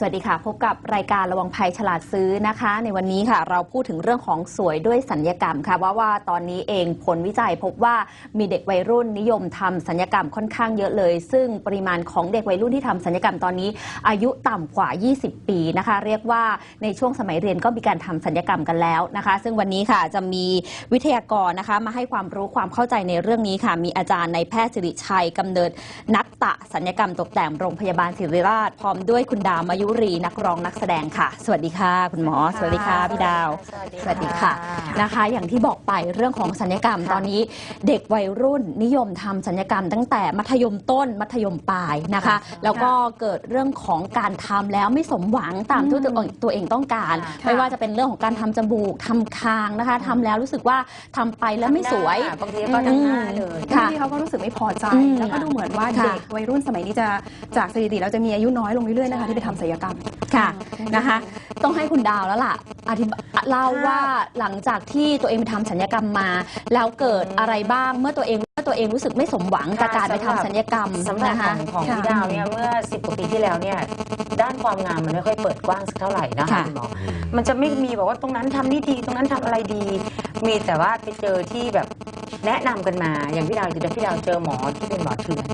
สวัสดีค่ะ พบกับรายการระวังภัยฉลาดซื้อนะคะ ในวันนี้ค่ะ เราพูดถึงเรื่องของสวยด้วยสัญญกรรมค่ะว่าว่าตอนนี้เองผลวิจัยพบว่ามีเด็กวัยรุ่นนิยมทำสัญญกรรมค่อนข้างเยอะเลย ซึ่งปริมาณของเด็กวัยรุ่นที่ทำสัญญกรรมตอนนี้ อายุต่ำกว่า 20 ปีนะคะ เรียกว่าในช่วงสมัยเรียนก็มีการทำสัญญกรรมกันแล้วนะคะ ซึ่งวันนี้ค่ะจะมีวิทยากรนะคะ มาให้ความรู้ความเข้าใจในเรื่องนี้ค่ะ มีอาจารย์ในแพทย์สิริชัยกำเนิดนักตะสัญญกรรมตกแต่งโรงพยาบาลศิริราช พร้อมด้วยคุณดามายุรีนักร้องนักแสดงค่ะ สวัสดีค่ะ คุณหมอ สวัสดีค่ะพี่ดาว สวัสดีค่ะนะคะ อย่างที่บอกไปเรื่องของสัญญกรรมตอนนี้เด็กวัยรุ่นนิยมทำสัญญกรรม ตั้งแต่มัธยมต้นมัธยมปลายนะคะค่ะแล้วก็เกิดเรื่องของการทำแล้วไม่สมหวังตามที่ตัวเองตัวเองต้องการค่ะไม่ว่าจะเป็นเรื่องของการทำจมูกทำคางนะคะทำแล้วรู้สึกว่าทำไปแล้วไม่สวยบางทีก็ทั้งหน้าเลยค่ะบางทีเขาก็รู้สึกไม่พอใจอืมแล้วก็ดูเหมือนว่าค่ะเด็กวัยรุ่นสมัยนี้จะจากสถิติแล้วจะมีอายุน้อยลงเรื่อยๆนะคะที่ไปทำศัลยกรรมค่ะนะคะ ต้องให้คุณดาวแล้วล่ะอธิบายเล่าว่าหลังจากที่ตัวเองไปทำสัญญกรรมมา แล้วเกิดอะไรบ้างเมื่อตัวเองเมื่อตัวเองรู้สึกไม่สมหวังจากการไปทำสัญญกรรมสำหรับนะขคะองของค่ะพี่ดาวเนี่ยเมื่อ10กว่าปีที่แล้วเนี่ยด้านความงามมันไม่ค่อยเปิดกว้างสักเท่าไหร่นะคะค่ะคุณหมอมันจะไม่มีบอกว่าตรงนั้นทำนี่ดีตรงนั้นทำอะไรดี มีแต่ว่าไปเจอที่แบบ แนะนำกันมาอย่างพี่ดาวเจอพี่ดาวเจอหมอที่เป็นหมอเถื่อน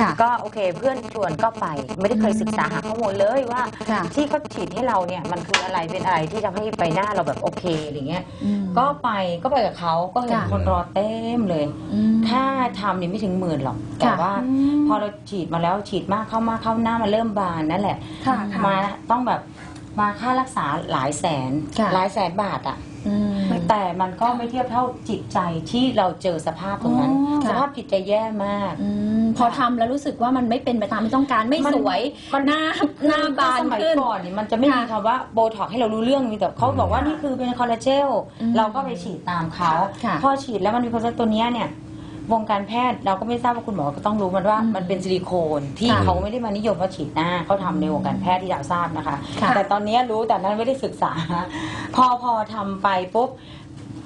ค่ะ ก็โอเคเพื่อนชวนก็ไปไม่ได้เคยศึกษาหาข้อมูลเลยว่า ค่ะ ที่เขาฉีดให้เราเนี่ยมันคืออะไรเป็นอะไรที่ทำให้ใบหน้าเราแบบโอเคอะไรเงี้ยอืมก็ไปก็ไปกับเขาก็เห็นค่ะ คนรอเต็มเลย อืม ถ้าทำเนี่ยไม่ถึงหมื่นหรอกแต่ค่ะว่าพอเราฉีดมาแล้วฉีดมากเข้ามากเข้าหน้ามันเริ่มบานนั่นแหละ ค่ะค่ะ มาต้องแบบมาค่ารักษาหลายแสนค่ะ หลายแสนบาทอะอืม แต่มันก็ไม่เทียบเท่าจิตใจที่เราเจอสภาพตรงนั้นอ๋อสภาพจิตใจแย่มากอืมพอทำแล้วรู้สึกว่ามันไม่เป็นไปตามที่ต้องการไม่มันสวยหน้าหน้าบานสมัยขึ้นก่อนนี่มันจะไม่มีค่ะคำว่าโบท็อกให้เรารู้เรื่องมีแต่เขาบอกว่านี่คือเป็นคอลลาเจลอืมเราก็ไปฉีดตามเขาค่ะพอฉีดแล้วมันมีคอลลาเจลตัวเนี้ยเนี่ย วงการแพทย์เราก็ไม่ทราบว่าคุณหมอก็ต้องรู้มันว่าอืมมันเป็นซิลิโคนที่ค่ะเขาไม่ได้มานิยมว่าฉีดหน้าเขาทำในวงการแพทย์ที่เราทราบนะคะค่ะแต่ตอนนี้รู้แต่นั้นไม่ได้ศึกษา พอพอทำไปปุ๊บ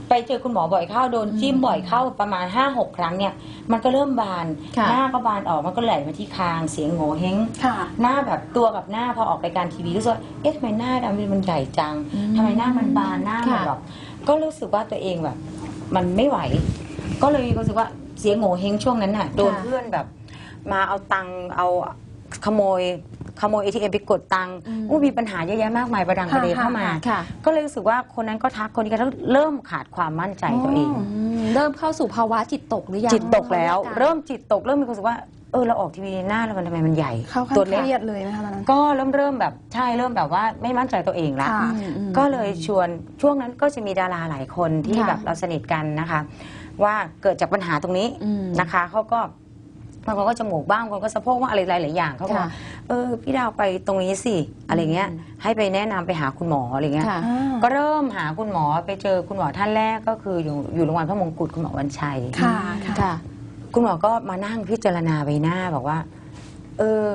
ไปเจอคุณหมอบ่อยเข้าโดนจิ้มบ่อยเข้าประมาณ5้าหกครั้งเนี่ย มันก็เริ่มบานค่ะหน้าก็บานออกมันก็ไหลมาที่คางเสียงโง่เฮงค่ะหน้าแบบตัวกับหน้าพอออกรายการทีวีรู้สึกว่าเอ๊ะทำไมหน้าดำมันใหญ่จังอืมทำไมหน้ามันบานหน้ามันค่ะแบบก็รู้สึกว่าตัวเองแบบ มันไม่ไหว ก็เลยรู้สึกว่า เสียงโง่เฮงช่วงนั้นน่ะโดนค่ะ เพื่อนแบบ มาเอาตังค์เอาขโมยขโมยเอทีเอ็มไปกดตังค์อู้มีปัญหาเยอะแยะมากมายประดังประเดค่ะเข้ามา ค่ะ ก็เลยรู้สึกว่าคนนั้นก็ทักคนนี้ก็ทักเริ่มขาดความมั่นใจตัวเองอ๋ออืมเริ่มเข้าสู่ภาวะจิตตกหรือยังจิตตกแล้วอาการเริ่มจิตตกเริ่มมีความรู้สึกว่าเออเราออกทีวีหน้าแล้วมันทำไมมันใหญ่เข้าขั้นตัวเคเล็กรียดเลยไหมคะตอนนั้น ก็เริ่มเริ่มแบบใช่เริ่มแบบว่าไม่มั่นใจตัวเองละ ค่ะ อืมอืม ก็เลยชวนช่วงนั้นก็จะมีดาราหลายคนที่ค่ะ แบบเราสนิทกันนะคะ ว่าเกิดจากปัญหาตรงนี้อืมนะคะเขาก็บางคนก็จมูกบ้างบางคนก็สะโพกบ้างอะไรหลายๆอย่างเขาบอกค่ะว่าเออพี่ดาวไปตรงนี้สิอะไรเงี้ยอืมให้ไปแนะนำไปหาคุณหมออะไรเงี้ยค่ะก็เริ่มหาคุณหมอไปเจอคุณหมอท่านแรกก็คืออยู่อยู่โรงพยาบาลพระมงกุฎคุณหมอวันชัยค่ะค่ะ คุณหมอก็มานั่งพิจารณาใบหน้าบอกว่า เออ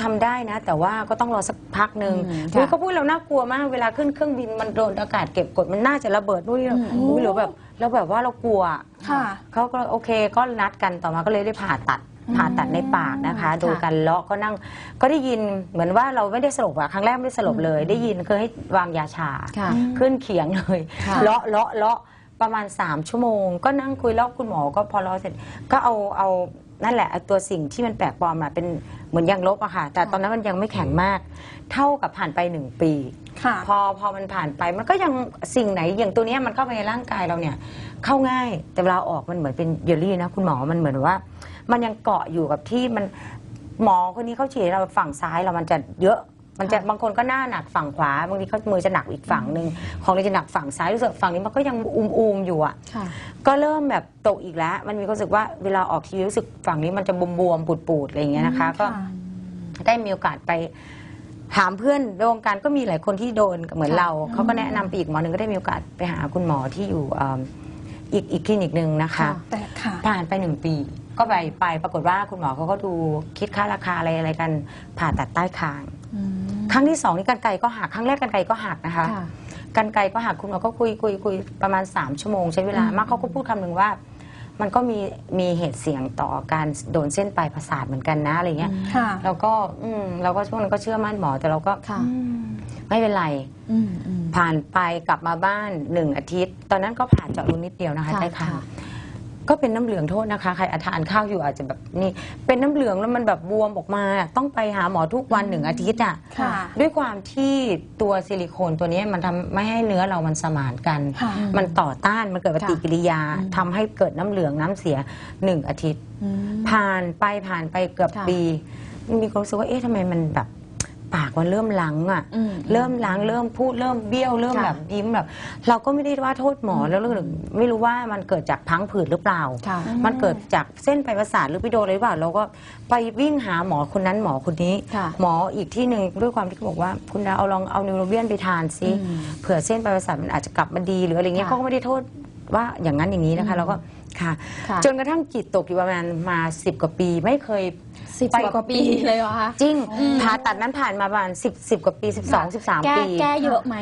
ทำได้นะ แต่ว่าก็ต้องรอสักพักหนึ่งอืมอุ๊ยค่ะเขาพูดเราน่ากลัวมากเวลาขึ้นเครื่องบินมันโดนอากาศเก็บกดมันน่าจะระเบิดนู่นนี่อืมอุ้ยหรือแบบ เราแบบว่าเรากลัวค่ะ เขาก็โอเคก็นัดกันต่อมาก็เลยได้ผ่าตัดอืมผ่าตัดในปากนะคะ โดยการเลาะก็นั่งก็ได้ยินเหมือนว่าเราไม่ได้สลบอะครั้งแรกไม่ได้สลบเลย ได้ยินเคยให้วางยาชา ค่ะ ขึ้นเขียงเลยค่ะ เลาะเลาะเลาะประมาณ 3 ชั่วโมง ก็นั่งคุยแล้วคุณหมอก็พอเลาะเสร็จ ก็เอาเอา นั่นแหละเอาตัวสิ่งที่มันแปลกปลอมมาเป็นเหมือนยางลบอะค่ะ แต่ตอนนั้นมันยังไม่แข็งมาก เท่ากับผ่านไปหนึ่งปี ค่ะ พอพอมันผ่านไปมันก็ยังสิ่งไหนอย่างตัวเนี้ยมันเข้าไปในร่างกายเราเนี่ย เข้าง่ายแต่เวลาออกมันเหมือนเป็นเยลลี่นะคุณหมอมันเหมือนว่า มันยังเกาะอยู่กับที่มันหมอคนนี้เขาฉีดให้เราฝั่งซ้ายเรามันจะเยอะ มันจะค่ะบางคนก็หน้าหนักฝั่งขวาบางทีเขามือจะหนักอีกฝั่งหนึ่งของเราจะหนักฝั่งซ้ายรู้สึกฝั่งนี้มันก็ยังอูมๆอยู่อะค่ะก็เริ่มแบบตกอีกแล้ว มันมีความรู้สึกว่าเวลาออกทีวีรู้สึกฝั่งนี้มันจะบวมๆปูดๆอะไรอย่างเงี้ยนะคะ ก็ได้มีโอกาสไปถามเพื่อนในวงการก็มีหลายคนที่โดนเหมือนค่ะเรา เขาก็แนะนำไปอีกหมอหนึ่งก็ได้มีโอกาสไปหาคุณหมอที่อยู่เอิ่มอีกอีกคลินิกหนึ่งนะคะค่ะแต่ค่ะผ่านไปหนึ่งปี ก็ไปไปปรากฏว่าคุณหมอเขาก็ดูคิดค่าราคาอะไรอะไรกันผ่าตัดใต้คางอืม ครั้งที่สองนี่กันไกรก็หักครั้งแรกกันไกรก็หักนะคะค่ะ กันไกรก็หักคุณหมอก็คุยคุยคุยประมาณ 3 ชั่วโมงใช้เวลาอืม มากเขาก็พูดคำหนึ่งว่า มันก็มีมีเหตุเสี่ยงต่อการโดนเส้นปลายประสาทเหมือนกันนะอะไรเงี้ยค่ะเราก็อืมเราก็ช่วงนั้นก็เชื่อมั่นหมอแต่เราก็ค่ะไม่เป็นไร อืมอืม ผ่านไปกลับมาบ้านหนึ่งอาทิตย์ ตอนนั้นก็ผ่านเจาะรูนิดเดียวนะคะค่ะใต้คางค่ะ ก็เป็นน้ำเหลืองโทษนะคะ ใครอาทานข้าวอยู่อาจจะแบบนี่ เป็นน้ำเหลืองแล้วมันแบบบวมออกมา ต้องไปหาหมอทุกวันหนึ่งอาทิตย์อะค่ะ ด้วยความที่ตัวซิลิโคนตัวนี้มันทำไม่ให้เนื้อเรามันสมานกัน ค่ะ มันต่อต้านมันเกิดปฏิกิริยาทำให้เกิดน้ำเหลืองน้ำเสียหนึ่งอาทิตย์อืมผ่านไปผ่านไปเกือบค่ะ ปี มีความรู้สึกว่าเอ๊ะทำไมมันแบบ ปากมันเริ่มล้างอะอืมเริ่มล้างเริ่มพูดเริ่มเบี้ยวเริ่มค่ะแบบยิ้มแบบ เราก็ไม่ได้ว่าโทษหมอแล้วเรื่องไม่รู้ว่ามันเกิดจากพังผืดหรือเปล่าค่ะมันเกิดจากเส้นปลายประสาทหรือไปโดนอะไรหรือเปล่าเราก็ไปวิ่งหาหมอคนนั้นหมอคนนี้ค่ะหมออีกที่หนึ่งด้วยความที่เขาบอกว่า คุณดาวเอาลองเอานิวโรเบียนไปทานซิอืมเผื่อเส้นปลายประสาทมันอาจจะกลับมาดีหรืออะไรเงี้ยค่ะเขาก็ไม่ได้โทษว่าอย่างนั้นอย่างนี้นะคะเราก็ ค่ะ ค่ะ จนกระทั่งจิตตกอยู่ประมาณมาสิบกว่าปี ไม่เคยสิบไปกว่าปีเลยเหรอคะจริงผ่าตัดนั้นผ่านมาประมาณสิบสิบกว่าปีสิบสองสิบสามแก้ปี แก้เยอะไหม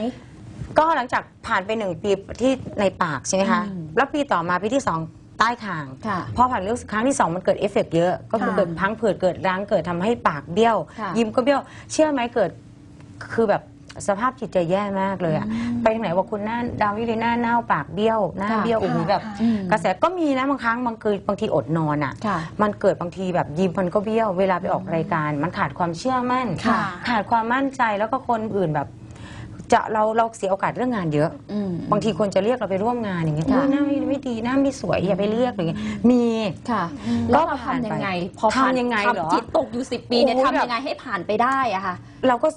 ก็หลังจากผ่านไปหนึ่งปีที่ในปากใช่ไหมคะ อืมแล้วปีต่อมาปีที่สองใต้คาง ค่ะพอผ่านเรื่องครั้งที่สองมันเกิดเอฟเฟกต์เยอะ ก็คือค่ะเกิดพังผืดเกิดร้างเกิดทำให้ปากเบี้ยว ค่ะยิ้มก็เบี้ยว เชื่อไหมเกิดคือแบบ สภาพจิตใจแย่มากเลยอะไปทางไหนว่าคุณหน้าดาววิลีหน้าเน่าปากเบี้ยว หน้าค่ะเบี้ยวโอ้โหแบบ อืมกระแสก็มีนะบางครั้งบางคืนบางทีอดนอนอะค่ะมันเกิดบางทีแบบยิ้มมันก็เบี้ยวเวลาไปออกรายการ มันขาดความเชื่อมั่น ค่ะ ขาดความมั่นใจแล้วก็คนอื่นแบบ จะเราเราเสียโอกาสเรื่องงานเยอะ อืม บางทีคนจะเรียกเราไปร่วมงานอย่างเงี้ยค่ะ อุ๊ยหน้าไม่ไม่ดีหน้าไม่สวยอย่าไปเลือกอะไรเงี้ยมี ค่ะก็แล้วเราผ่านทำไปยังไง พอผ่านทำยังไงเหรอทำจิตตกอยู่สิบปีเนี่ยโอ้ยทำยังไงให้ผ่านไปได้อะค่ะ เราก็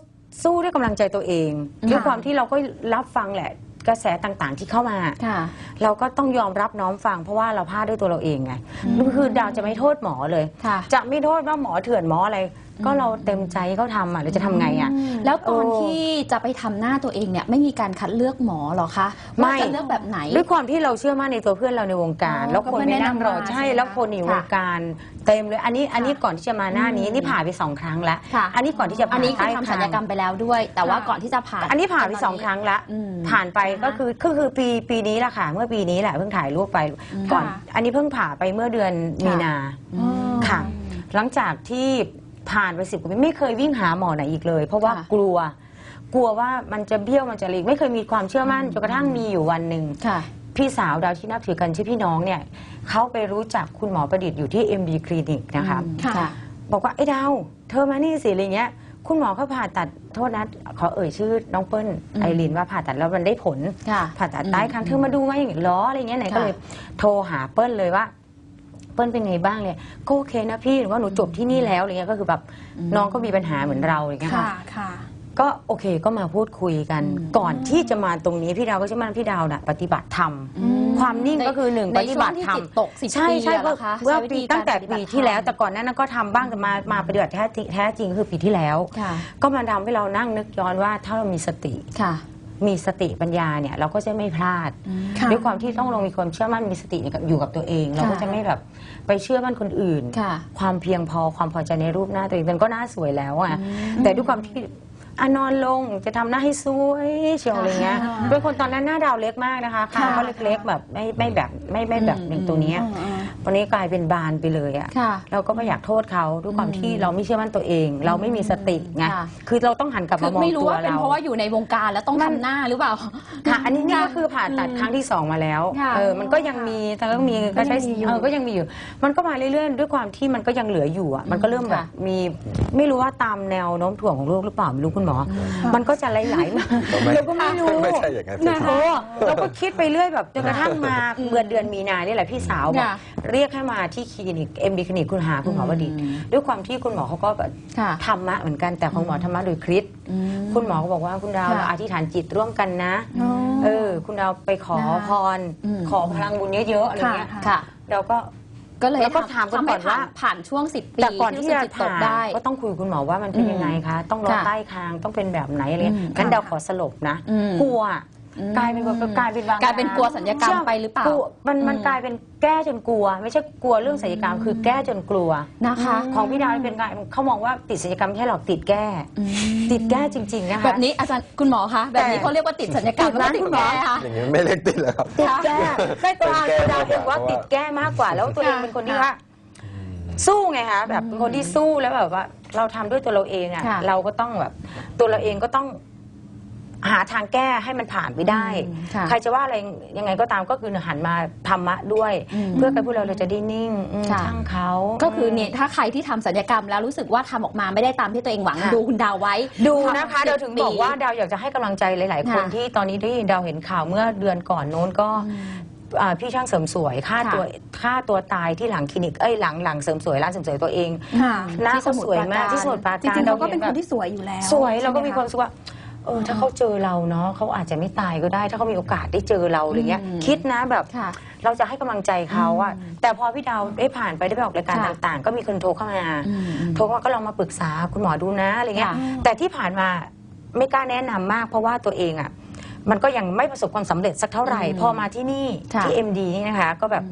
สู้ด้วยกำลังใจตัวเองค่ะด้วยความที่เราก็รับฟังแหละกระแสต่างๆที่เข้ามา ค่ะ เราก็ต้องยอมรับน้อมฟังเพราะว่าเราพลาดด้วยตัวเราเองไงคือดาวจะไม่โทษหมอเลย ค่ะ จะไม่โทษว่าหมอเถื่อนหมออะไรก็เราเต็มใจให้เขาทำอะเราจะทำไงอะ แล้วตอนโอ้ที่จะไปทำหน้าตัวเองเนี่ยไม่มีการคัดเลือกหมอเหรอคะไม่ว่าจะเลือกแบบไหน ด้วยความที่เราเชื่อมั่นในตัวเพื่อนเราในวงการ อ๋อแล้วคนก็ไม่ไม่นั่งรอแนะนำมาใช่ใช่ไหมแล้วคนในวค่ะงการเต็มเลยอันนี้อันนี้ก่อนที่จะมาหน้านี้นี่ผ่าไปสองครั้งแล้วค่ะ อันนี้ก่อนที่จะอันนี้คือผ่าทำศัลยกรรมไปแล้วด้วย แต่ว่าค่ะก่อนที่จะผ่า อันนี้ผ่าไปสองครั้งละอืมผ่านไปนะคะก็คือก็คือปีปีนี้แหละค่ะ เมื่อปีนี้แหละเพิ่งถ่ายรูปไปก่อน ค่ะ อันนี้เพิ่งผ่าไปเมื่อเดือนมีนา อืม ค่ะ หลังจากที่ ผ่านไปสิบกว่าปีไม่เคยวิ่งหาหมอไหนอีกเลย เพราะว่าค่ะ กลัว กลัวว่ามันจะเบี้ยวมันจะหลีกไม่เคยมีความเชื่อมั่นจนกระทั่งมีอยู่วันหนึ่ง ค่ะ พี่สาวดาวที่นับถือกันชื่อพี่น้องเนี่ยเขาไปรู้จักคุณหมอประดิษฐ์อยู่ที่ MD คลินิกนะคะอืมค่ะ บอกว่าไอ้ดาวเธอมานี่สิอะไรเงี้ย คุณหมอเขาผ่าตัดโทษนะขอเอ่ยชื่อน้องเปิ้ลอืม ไอรินว่าผ่าตัดแล้วมันได้ผล ค่ะ ผ่าตัดใต้คางอืมเธอมาดูไหมอย่างเงี้ยล้ออะไรเงี้ยไหนค่ะก็เลยโทรหาเปิ้ลเลยว่า เปิ้ลเป็นไงบ้างเลยก็โอเคนะพี่หรือว่าหนูจบที่นี่แล้วอะไรเงี้ยก็คือแบบอืมน้องก็มีปัญหาเหมือนเราอะไรเงี้ยค่ะ ค่ะค่ะ ก็โอเคก็มาพูดคุยกันอืมก่อนที่จะมาตรงนี้พี่ดาวก็เชื่อมั่นพี่ดาวน่ะปฏิบัติธรรมอืมความนิ่งก็คือหนึ่งในปฏิบัติธรรมช่วงที่จิตตก10ใช่ใช่ปีอะเหรอคะเมื่อใช้วิธีปีตั้งแต่การปฏิบัปีติธรรมที่แล้ว แต่ก่อนหนานั้นก็ทำบ้างแต่มามาปฏิบัติแท้จริงแท้จริงคือปีที่แล้ว ค่ะ ก็มาทำให้เรานั่งนึกย้อนว่าถ้าเรามีสติ ค่ะ มีสติปัญญาเนี่ยเราก็จะไม่พลาด ค่ะด้วยความที่ต้องลงมีความเชื่อมั่นมีสติอยู่กับตัวเอง เราก็จะไม่แบบไปเชื่อมั่นคนอื่น ค่ะความเพียงพอความพอใจในรูปหน้าตัวเองมันก็น่าสวยแล้วอะแต่ด้วยความที่อะนอนลงจะทำหน้าให้สวยเชียวอะไรเงี้ยค่ะเป็นคนตอนนั้นหน้าดาวเล็กมากนะคะคางก็เล็กๆแบบไม่ไม่แบบไม่ไม่แบบอืมอย่างตัวเนี้ย อืม อืมวันนี้กลายเป็นบานไปเลยอะค่ะ เราก็ไม่อยากโทษเขาด้วยความอืมที่เราไม่เชื่อมั่นตัวเอง เราไม่มีสติไงค่ะ คือเราต้องหันกลับคืมาอมองไม่รู้ตัวว่าเป็นเรา เพราะว่าอยู่ในวงการแล้วต้องมัน ทำหน้าหรือเปล่า ค่ะ อันนี้นี่ค่ะก็คือผ่าตัดครั้งที่สองมาแล้วค่ะเออมันก็ยังมีแต่ก็มีก็ใช้ก็ยังมีอยู่เออก็ยังมีอยู่ มันก็มาเรื่อยๆ ด้วยความที่มันก็ยังเหลืออยู่อะมันก็เริ่มแบบค่ะ มีไม่รู้ว่าตามแนวโน้มถ่วงของโลกหรือเปล่าไม่รู้คุณหมอ มันก็จะไหลๆมาไม่เราก็ไม่รู้ไม่ใช่อย่างนั้น นะเราก็คิดไปเรื่อยแบบจนกระทั่งมาเมื่อเดือนมีนานี่แหละพี่สาวบอกค่ะเรียกให้มาที่คลินิกเอ็มบีคลินิกคุณหาคุณหมอวดิษฐ์อืมด้วยความที่คุณหมอเขาก็แบบค่ะธรรมะเหมือนกันแต่ของหมอธรรมะโดยคริสต์อืมคุณหมอก็บอกว่าคุณดาวค่ะ เราอธิษฐานจิตร่วมกันนะ อ๋อ เออ คุณดาวไปขอนะคะพร อืม ขอพลังบุญเยอะๆอะไรเงี้ยค่ะค่ะ เราก็ ก็เลยแล้วก็ถามกันทำก่ให้อนผ่าว่าผ่านช่วงสิบปีแต่ก่อนที่รู้จะสึจิตตผ่ากได้ ก็ต้องคุยกับคุณหมอว่ามันเป็นยังไงคะ ต้องรอค่ะใต้คางต้องเป็นแบบไหนอะไรเงี้ยอืมงั้นค่ะดาวขอสลบนะอืม กลัวอืม กลายเป็นแบบกลายเป็นบางกลายเป็นกลัวสัญญกรรมชื่อไปหรือเปล่าลัวมันมันอืมกลายเป็นแก้จนกลัว ไม่ใช่กลัวเรื่องศัลยกรรม คือแก้จนกลัวนะคะ ของพี่ดาวเป็นการเขามองว่าติดศัลยกรรมไม่ใช่หรอกติดแก้อืมติดแก้จริงๆนะคะแบบนี้อาจารย์คุณหมอคะแบบนี้เขาเรียกว่าติดสัญญกรรมติดนะหรือว่าติดคุณหมอแก้คะอย่างนี้ไม่เรียกติดแล้วครับติดแก้ได้ตัวติดแก้ตัวดาวเองว่าเพราะว่าติดแก้มากกว่า แล้วตัวเองค่ะเป็นคนที่ว่าสู้ไงคะแบบเป็นคนที่สู้แล้วแบบว่า เราทำด้วยตัวเราเองอะค่ะเราก็ต้องแบบตัวเราเองก็ต้อง หาทางแก้ให้มันผ่านไปได้อืมค่ะใครจะว่าอะไรยังไงก็ตามก็คือหันมาธรรมะด้วยอืมเพื่อให้พวกเราเราจะได้นิ่งอืมค่ะช่างเขาก็คือเนี่ยถ้าใครที่ทำสัญญกรรมแล้วรู้สึกว่าทำออกมาไม่ได้ตามที่ตัวเองหวังค่ะดูคุณดาวไว้ ดูนะคะทำเดาวถึงบอกว่าดาวอยากจะให้กำลังใจหลาย ๆ คนค่ะที่ตอนนี้ที่ดาวเห็นข่าวเมื่อเดือนก่อนโน้นก็อ่าพี่ช่างเสริมสวยฆ่าค่ะตัวฆ่าตัวตายที่หลังคลินิกเอ้ยหลังหลังเสริมสวยร้านเสริมสวยตัวเองค่ะหน้าที่สเขามุทรสวยมากปราการที่สมุทรปราจการริงๆเขาก็เป็นห็คนแบบที่สวยอยู่แล้ว สวยเราก็มีใช่ไหความรู้สึกว่า เออถ้าเขาเจอเราเนาะเขาอาจจะไม่ตายก็ได้ ถ้าเขามีโอกาสได้เจอเราอะไรเงี้ย อืมคิดนะแบบค่ะเราจะให้กำลังใจเขาอะแต่พอพี่ดาวได้ผ่านไปได้ไปออกรายการค่ะต่างๆ ก็มีคนโทรเข้ามาอืมโทรเข้ามาก็ลองมาปรึกษาคุณหมอดูนะอะไรเงี้ยค่ะ แต่ที่ผ่านมาไม่กล้าแนะนำมาก เพราะว่าตัวเองอะมันก็ยังไม่ประสบความสำเร็จสักเท่าไหร่อืมพอมาที่นี่ค่ะที่ MD นี่นะคะ ก็แบบ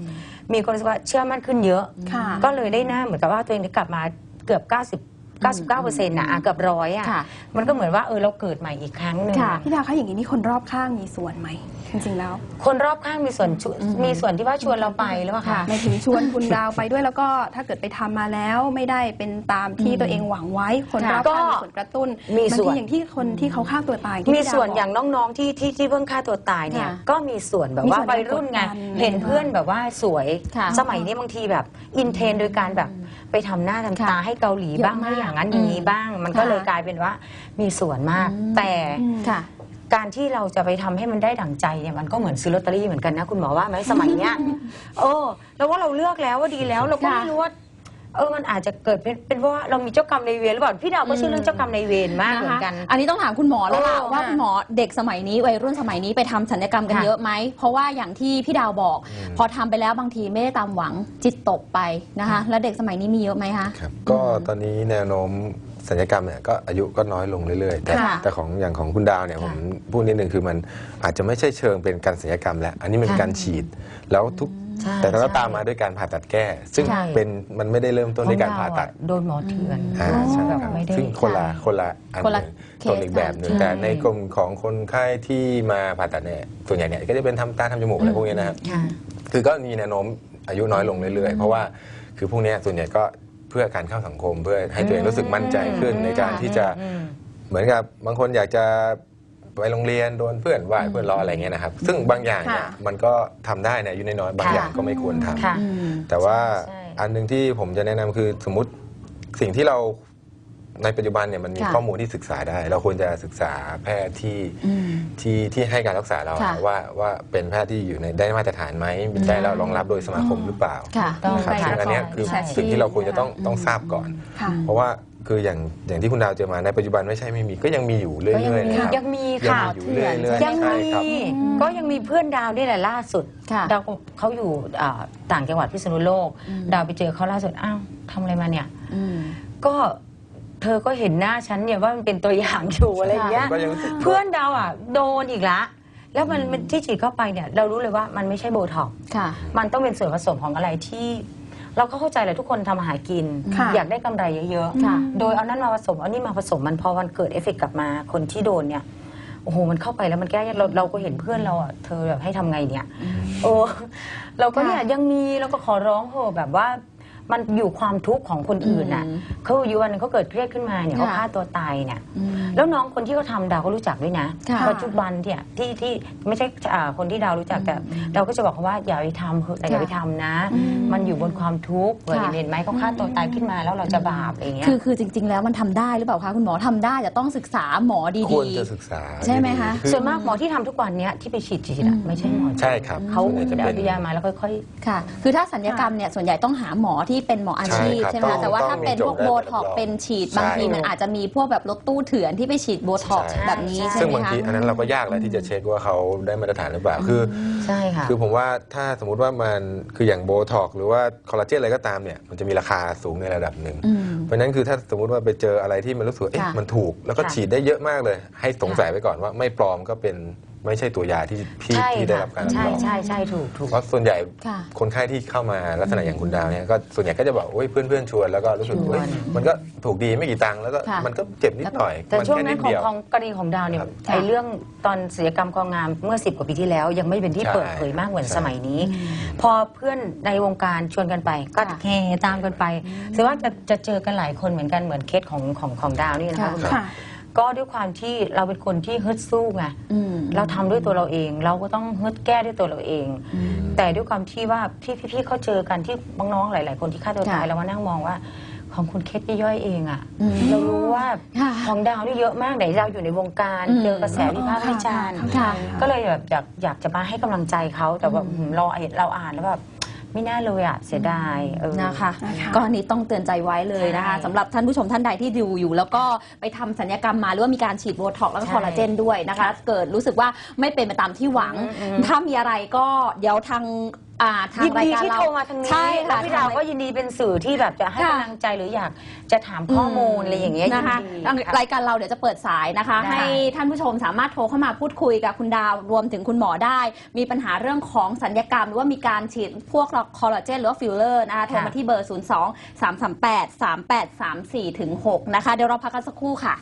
มีคนรู้สึกว่าเชื่อมั่นขึ้นเยอะ ค่ะ ก็เลยได้หน้าเหมือนกับว่าตัวเองได้กลับมาเกือบ90 99เปอร์เซ็นต์นะอะเกือบร้อยอะค่ะ มันก็เหมือนว่าเออเราเกิดใหม่อีกครั้งหนึ่ง ค่ะ พี่ดาวคะอย่างนี้นี่คนรอบข้างมีส่วนไหม จริงๆแล้ว คนรอบข้างมีส่วนชวอืม มีส่วนที่ว่าชวนเราไปหรือเปล่าค่ะคะไม่ถึงชวนคุณดาวไปด้วยแล้วก็ถ้าเกิดไปทำมาแล้วไม่ได้เป็นตามที่อืมตัวเองหวังไว้ คนรอบก็ข้างมีส่วนกระตุ้นมีส่วนบางทีอย่างที่คนที่เขาฆ่าตัวตายที่มีพี่ดาวส่วนบก อย่างน้องๆที่ที่ที่เพิ่งฆ่าตัวตายเนี่ยค่ะก็มีส่วนแบบมีว่าส่วนวัยรุ่นไงกดดัน เห็นเพื่อนแบบว่าสวย ค่ะสมัยนี้บางทีแบบอินเทรนด์โดยการแบบไปทำหน้าทำค่ะตาให้เกาหลีเยอะบ้างมากไม่อย่างนั้นอย่างนี้อืมบ้าง มันก็ค่ะเลยกลายเป็นว่ามีส่วนมากอืมแต่อืมค่ะ การที่เราจะไปทำให้มันได้ดั่งใจเนี่ยมันก็เหมือนซื้อลอตเตอรี่เหมือนกันนะคุณหมอว่าไหมสมัยเนี้ย เออ แล้วว่าเราเลือกแล้วว่าดีแล้วเราก็ค่ะไม่รู้ว่า เออมันอาจจะเกิดเป็นเป็นเพราะว่าเรามีเจ้ากรรมในายเวรหรือเปล่าพี่ดาวก็เชื่อเรื่องเจ้ากรรมในายเวรมากเหมือนกัน อันนี้ต้องถามคุณหมอแล้วล่ะเออว่าค่ะคุณหมอเด็กสมัยนี้วัยรุ่นสมัยนี้ไปทำศัลยกรรมกันค่ะ เยอะไหม เพราะว่าอย่างที่พี่ดาวบอกอืมพอทำไปแล้วบางทีไม่ได้ตามหวังจิตตกไปนะคะ แล้วเด็กสมัยนี้มีเยอะไหมคะ ครับก็ตอนนี้แนวโน้มสัญญกรรมเนี่ยก็อายุก็น้อยลงเรื่อยๆ แต่ค่ะแต่ของอย่างของคุณดาวเนี่ยค่ะผมพูดนิดนึงคือมันอาจจะไม่ใช่เชิงเป็นการสัญญกรรมแล้ว อันนี้เป็นค่ะ การฉีด แล้วทุกใช่ แต่ก็ใช่ตามมาด้วยการผ่าตัดแก้ ซึ่งใช่ เป็นมันไม่ได้เริ่มต้นด้วยการผ่าตัดของเรอะโดนหมอเถื่อนอ่าใช่แบบครับไม่ได้ ซึ่งคนละคนละอันคนหละนึ่งเคสตัวอีกแบบหนึ่งใช่ แต่ในกลุ่มของคนไข้ที่มาผ่าตัดเนี่ยส่วนใหญ่เนี่ยก็จะเป็นทำตาทำจมูกอะไรพวกนี้นะครับ ค่ะ คือก็มีแนวโน้มอายุน้อยลงเรื่อย ๆ เพราะว่าคือพวกเนี้ยส่วนใหญ่ก็เพื่อการเข้าสังคมเพื่อให้ตัวเองรู้สึกมั่นใจขึ้นในการที่จะอืม เหมือนกับบางคนอยากจะ ไปโรงเรียนโดนเพื่อนว่าเพื่อนล้ออะไรเงี้ยนะครับ ซึ่งบางอย่างเนี่ยค่ะมันก็ทำได้นะอายุน้อยๆบางค่ะอย่างก็ไม่ควรทำ ค่ะ อืม แต่ว่าใช่อันหนึ่งที่ผมจะแนะนำคือสมมติสิ่งที่เราในปัจจุบันเนี่ยมันมีค่ะข้อมูลที่ศึกษาได้ เราควรจะศึกษาแพทย์ที่อืมที่ที่ให้การรักษาเราค่ะว่าว่าเป็นแพทย์ที่อยู่ในได้มาตรฐานไหมได้เรารองรับโดยสมาคมหรือเปล่าค่ะ ต้องนะครับไปซึ่งอันเนี้ยก่อนคือใช่สิ่งที่เราควรจะต้องอืมต้องทราบก่อน ค่ะ เพราะว่า คืออย่างอย่างที่คุณดาวเจอมาในปัจจุบันไม่ใช่ไม่มีก็ยังมีอยู่เรื่อยๆนะครับยังมียังค่ะมีอยู่เรื่อยๆยังใช่มีครับ ก็ยังมีเพื่อนดาวนี่แหละล่าสุดค่ะดาวเขาอยู่อ่าต่างจังหวัดพิษณุโลก อืม ดาวไปเจอเขาล่าสุดอ้าวทำอะไรมาเนี่ย อืม ก็เธอก็เห็นหน้าฉันเนี่ยว่ามันเป็นตัวอย่างอยู่อะไรอย่างเงี้ย ก็ยังรู้สึกเพื่อนดาวอะโดนอีกละ แล้วมันมันที่ฉีดเข้าไปเนี่ย เรารู้เลยว่ามันไม่ใช่โบท็อกซ์ค่ะ มันต้องเป็นส่วนผสมของอะไรที่ เราก็เข้าใจเลยทุกคนทำอาหารกิน ค่ะอยากได้กำไรเยอะค่ะ ๆ โดยเอานั้นมาผสมเอานี่มาผสมมันพอวันเกิดเอฟเฟกต์กลับมาคนที่โดนเนี่ยโอ้โหมันเข้าไปแล้วมันแก้ยากเราเราก็เห็นเพื่อนเราอะเธอแบบให้ทำไงเนี่ยโอ้เราก็เนี่ยยังมีเราก็ขอร้องเถอะแบบว่า มันอยู่ความทุกข์ของคนอื่นน่ะอืมเขาอยู่วันหนึงเขาเกิดเครียดขึ้นมาเนี่ยเขาค่ะฆ่าตัวตายเนี่ยอืม แล้วน้องคนที่เขาทำดาวก็รู้จักด้วยนะค่ะ ปัจจุบันเนี่ยที่ที่ไม่ใช่อ่าคนที่ดาวรู้จักแต่เราก็จะบอกเขาว่าอย่าไปทำเถอะแต่อย่าไปทำนะอืมมันอยู่บนความทุกข์ค่ะ เห็นไหมเขาฆ่าตัวตายขึ้นมาแล้วเราจะบาปอะไรอย่างเงี้ย คือคือจริง ๆ แล้วมันทำได้หรือเปล่าคะคุณหมอทำได้แต่ต้องศึกษาหมอดีควรจะศึกษาใช่ไหมคะอส่วนมากหมอที่ทำทุกวันเนี้ยที่ไปฉีดฉีดอะไม่ใช่หมอใช่ครับเขาส่วนใหญ่จะเอาเป็น ยามาแล้วค่อยๆค่ะ คือถ้าสัญญกรรมเนี่ยส่วนใหญ่ต้องหาหมอที่เป็นหมออาชีพใช่ใช่ไหมครับคะแต่ว่าต้องถ้าเป็นพวกมีจบโบได้ท็อกซ์รับรองเป็นฉีด ใช่ บางทีมันอาจจะมีพวกแบบรถตู้เถื่อนที่ไปฉีดโบท็อกซ์ใช่ แบบนี้ใช่ซึ่งไหมบางคะ ทีอันนั้นเราก็ยากแล้วที่จะเช็คว่าเขาได้มาตรฐานหรือเปล่าคือๆใช่ค่ะ คือผมว่าถ้าสมมุติว่ามันคืออย่างโบท็อกหรือว่าคอลลาเจนอะไรก็ตามเนี่ยมันจะมีราคาสูงในระดับหนึ่ง อืมเพราะฉะนั้นคือถ้าสมมุติว่าไปเจออะไรที่มันรู้สึกว่าเอ๊ะค่ะมันถูก แล้วก็ค่ะ ฉีดได้เยอะมากเลย ให้สงสัยไว้ก่อนว่าไม่ปลอมก็เป็น ไม่ใช่ตัวยาที่ที่ใช่ที่ได้ค่ะรับการรับใช่รองใช่ใช่ถูกถูก เพราะส่วนใหญ่ค่ะคนไข้ที่เข้ามาลักษณะอย่างคุณดาวเนี่ยก็ส่วนใหญ่ก็จะบอกโอ้ยเพื่อนเพื่อนๆชวนแล้วก็รู้สึกชวนเฮ้ยมันก็ถูกดีไม่กี่ตังค์แล้วก็ค่ะ มันก็เจ็บนิดหน่อยแต่มัช่วงค่นั้นดของเดียวของกรณีของดาวเนี่ยครับไอ้เรื่องตอนศิลปกรรมความงามเมื่อ 10 กว่าปีที่แล้ว ยังไม่เป็นที่ใช่เปิดเผยมากเหมือนใช่ สมัยนี้ พอเพื่อนในวงการชวนกันไปก็ค่ะ เฮตามกันไปซึ่งว่าจะจะเจอกันหลายคนเหมือนกันเหมือนเคสของของของดาวนี่นะคะค่ะคุณหมอ ค่ะ ก็ด้วยความที่เราเป็นคนที่ฮึดสู้ไงอืมเราทำด้วยตัวเราเอง เราก็ต้องฮึดแก้ด้วยตัวเราเอง แต่ด้วยความที่ว่าที่พี่ๆเขาเจอกันที่น้องๆหลาย ๆ คนที่ฆ่าตัวตายค่ะเรามานั่งมองว่าของคุณเคสย่อยๆเองอะอืมเรารู้ว่าค่ะของดาวนี่เยอะมากไหนเราอยู่ในวงการอืมเจอกระแสวิพากษ์วิจารณ์ค่ะก็เลยแบบอยากอยากจะมาให้กำลังใจเขาแต่ว่าอืมเราเห็นเราอ่านแล้วแบบ ไม่น่าเลยอะเสียดายเออ นะคะนะคะก็อันนี้ต้องเตือนใจไว้เลยนะคะใช่สำหรับท่านผู้ชมท่านใดที่ดูอยู่ แล้วก็ไปทำสัญญกรรมมาหรือว่ามีการฉีดโบท็อกซ์แล้วก็ใช่คอลลาเจนด้วยนะคะ เกิดรู้สึกว่าไม่เป็นไปตามที่หวัง อืมอืมถ้ามีอะไรก็เดี๋ยวทาง อ่าทางยินรายดีการที่เราโทรมาทางนี้ใช่แล้ค่ะวพี่ดาวก็ยินดีเป็นสื่อที่แบบจะให้ค่ะ กำลังใจหรืออยากจะถามข้อมูลอะไรอย่างเงี้ยนะคะยินดีทางค่ะรายการเราเดี๋ยวจะเปิดสายนะคะ ได้ ให้ท่านผู้ชมสามารถโทรเข้ามาพูดคุยกับคุณดาวรวมถึงคุณหมอได้ มีปัญหาเรื่องของสัญญกรรม หรือว่ามีการฉีดพวกคอลลาเจนหรือว่าฟิลเลอร์นะคะโทรมาที่เบอร์ 0 2 3 3 8 3 8 3 4ถึง6นะคะ เดี๋ยวเราพักกันสักครู่ค่ะ